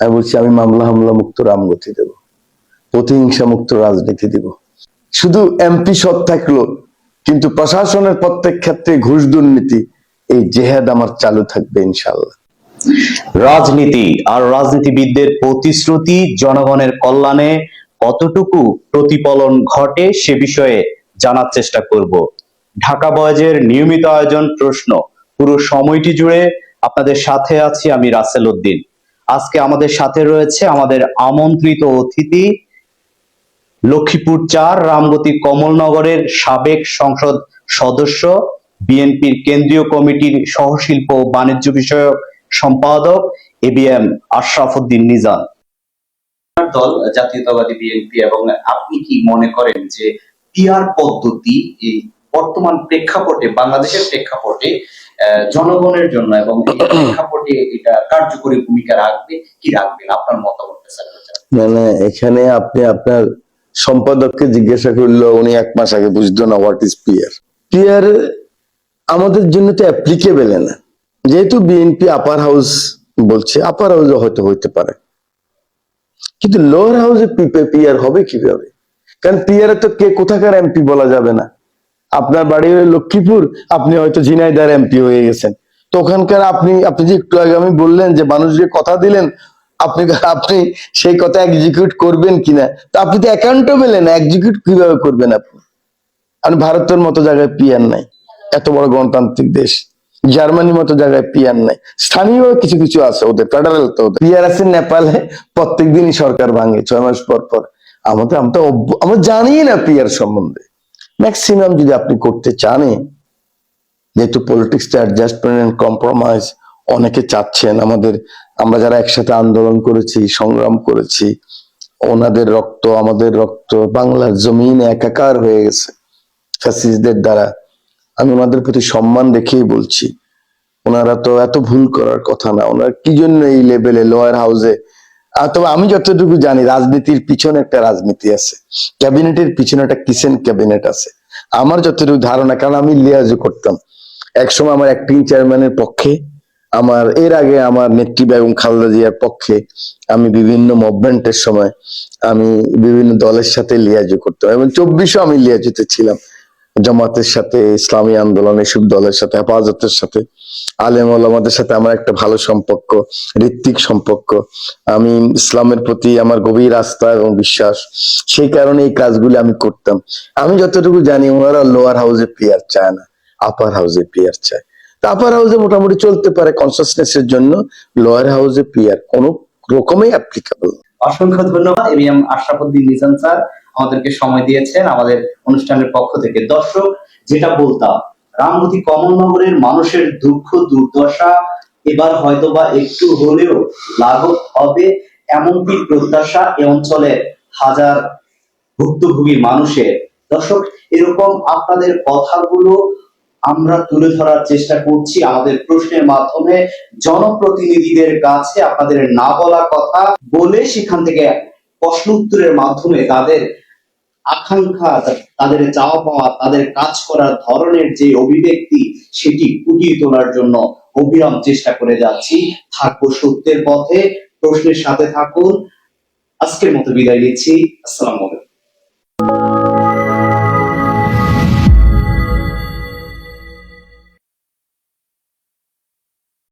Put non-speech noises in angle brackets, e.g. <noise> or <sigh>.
আমি বলছি, আমি মামলা হামলা মুক্ত রামগতি দেব। প্রতিহিংসা মুক্ত রাজনীতি দিব। শুধু এমপি সৎ থাকল, কিন্তু প্রশাসনের প্রত্যেক ক্ষেত্রে ঘুষ দুর্নীতি, এই জেহাদ আমার চালু থাকবে ইনশাল্লাহ রাজনীতি আর রাজনীতিবিদদের প্রতিশ্রুতি জনগণের কল্যাণে কতটুকু প্রতিফলন ঘটে সে বিষয়ে জানার চেষ্টা করব। ঢাকা বয়েজের নিয়মিত আয়োজন প্রশ্ন। পুরো সময়টি জুড়ে আপনাদের সাথে আছি আমি রাসেল উদ্দিন। আজকে আমাদের সাথে রয়েছে আমাদের আমন্ত্রিত অতিথি, লক্ষ্মীপুর চার, রামগতি কমলনগরের সাবেক সংসদ সদস্য, বিএনপির কেন্দ্রীয় কমিটির সহশিল্প বাণিজ্য বিষয়ক সম্পাদক এবিএম আশরাফুদ্দিন নিজাম। দল, জাতীয়তাবাদী বিএনপি, এবং আপনি কি মনে করেন যে পিআর পদ্ধতি এই বর্তমান প্রেক্ষাপটে, বাংলাদেশের প্রেক্ষাপটে জনগণের জন্য এবং এই <coughs> প্রেক্ষাপটে এটা কার্যকরী ভূমিকা রাখবে কি রাখবেন আপনার মতামতটা স্যার? মানে এখানে আপনি আপনার সম্পাদককে জিজ্ঞাসা করল উনি এক মাস আগে বুঝতো না হোয়াট ইজ পিয়ার পিয়ার আমাদের জন্য তো অ্যাপ্লিকেবল না। যেহেতু বিএনপি আপার হাউস বলছে আপার হাউসে হয়তো হইতে পারে। কিন্তু লোয়ার হাউসে পিয়ার হবে কীভাবে? কারণ পিয়ারে তো কে কোথাকার এমপি বলা যাবে না। আপনার বাড়ি হলো লক্ষ্মীপুর, আপনি হয়তো ঝিনাইদার এমপি হয়ে গেছেন। তো ওখানকার আপনি আপনি যে একটু আগে আমি বললেন যে মানুষকে কথা দিলেন, আপনি আপনি সেই কথা এক্সিকিউট করবেন কিনা? তো আপনি তো অ্যাকাউন্টেবল না এক্সিকিউট কীভাবে করবেন আপনি? আপনি ভারতের মতো জায়গায় পিয়ার নাই, এত বড় গণতান্ত্রিক দেশ। জার্মানির মতো জায়গায় পিয়ার নাই। স্থানীয় কিছু কিছু আছে ওদের ফেডারেল তো ওদের। পিয়ার আছে নেপালে প্রত্যেক দিনই সরকার ভাঙে, ছয় মাস পর পর। আমাদের, আমরা আমরা জানি না পিয়ার সম্বন্ধে। ম্যাক্সিমাম যদি আপনি করতে চানে যেহেতু পলিটিক্স অ্যাডজাস্টমেন্ট এন্ড কম্প্রোমাইজ অনেকে চাচ্ছেন আমাদের, আমরা যারা একসাথে আন্দোলন করেছি, সংগ্রাম করেছি, ওনাদের রক্ত, আমাদের রক্ত, বাংলার জমিন একাকার হয়ে গেছে ফ্যাসিস্টদের দ্বারা। আমি ওনাদের প্রতি সম্মান রেখেই বলছি, ওনারা তো এত ভুল করার কথা না, ওনারা কি জন্য এই লেভেলে লোয়ার হাউসে তবে আমি যতটুকু জানি, রাজনীতির পিছনে একটা রাজনীতি আছে ক্যাবিনেটের পিছনে একটা কিচেন ক্যাবিনেট আছে। আমার যতটুকু ধারণা, কারণ আমি লিয়াজও করতাম। একসময় আমার অ্যাক্টিং চেয়ারম্যানের পক্ষে, আমার, এর আগে আমার নেত্রী বেগম খালেদা জিয়ার পক্ষে আমি বিভিন্ন মুভমেন্টের সময় আমি বিভিন্ন দলের সাথে লিয়াজু করতাম এবং চব্বিশও আমি লিয়াজুতে ছিলাম। জামাতের সাথে, ইসলামী আন্দোলন, এসব দলের সাথে, হেফাজতের সাথে আলেম ওলামাদের সাথে আমার একটা ভালো সম্পর্ক, ঋত্বিক সম্পর্ক। আমি ইসলামের প্রতি আমার গভীর আস্থা এবং বিশ্বাস, সেই কারণে এই কাজগুলি আমি করতাম। আমি যতটুকু জানি ওনারা লোয়ার হাউসে প্লেয়ার চায় না আপার হাউসে প্লেয়ার চায়। তা আপার হাউসে মোটামুটি চলতে পারে কনসাসনেস এর জন্য লোয়ার হাউসে প্লেয়ার কোন রকমই অ্যাপ্লিকেবল অসংখ্য ধন্যবাদ এবিএম আশরাফুদ্দিন নিজাম স্যার। আমাদেরকে সময় দিয়েছেন আমাদের অনুষ্ঠানের পক্ষ থেকে। দর্শক, যেটা বলতাম, রামগতি কমলনগরের মানুষের দুঃখ, দুর্দশা এবার হয়তোবা একটু হলেও লাঘব হবে এমনকি প্রত্যাশা এ অঞ্চলের হাজার ভুক্তভোগী মানুষের। দর্শক, এরকম আপনাদের কথাগুলো আমরা তুলে ধরার চেষ্টা করছি আমাদের প্রশ্নের মাধ্যমে। জনপ্রতিনিধিদের কাছে আপনাদের না বলা কথা বলে সেখান থেকে প্রশ্ন উত্তরের মাধ্যমে তাদের আকাঙ্ক্ষা তাদের চাওয়া পাওয়া তাদের কাজ করার ধরনের যে অভিব্যক্তি, সেটি ফুটিয়ে তোলার জন্য অবিরাম চেষ্টা করে যাচ্ছি। থাকব সত্যের পথে। প্রশ্নের সাথে থাকুন। আজকের মতো বিদায় নিচ্ছি। আসসালামু আলাইকুম।